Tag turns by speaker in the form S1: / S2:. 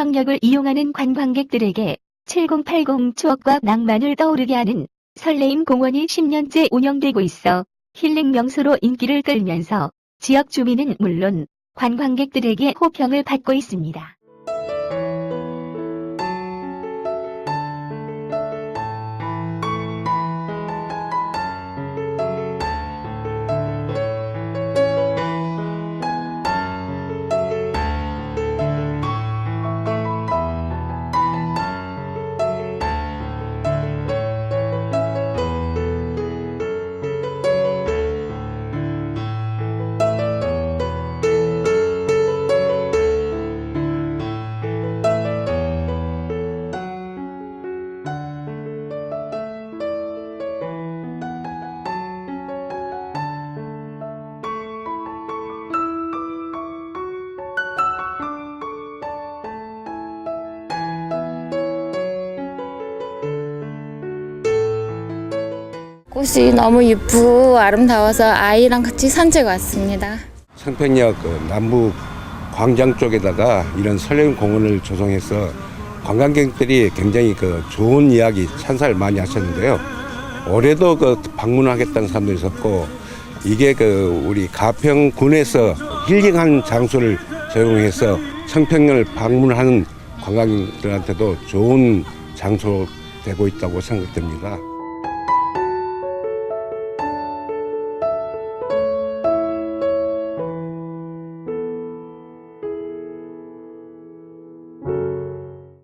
S1: 청량역을 이용하는 관광객들에게 7080 추억과 낭만을 떠오르게 하는 설레임 공원이 10년째 운영되고 있어 힐링 명소로 인기를 끌면서 지역 주민은 물론 관광객들에게 호평을 받고 있습니다.
S2: 꽃이 너무 예쁘고 아름다워서 아이랑 같이 산책 왔습니다.
S3: 상평역 그 남부 광장 쪽에다가 이런 설레임 공원을 조성해서 관광객들이 굉장히 그 좋은 이야기 찬사를 많이 하셨는데요. 올해도 그 방문하겠다는 사람도 있었고 이게 그 우리 가평군에서 힐링한 장소를 제공해서 청평을 방문하는 관광객들한테도 좋은 장소 되고 있다고 생각됩니다.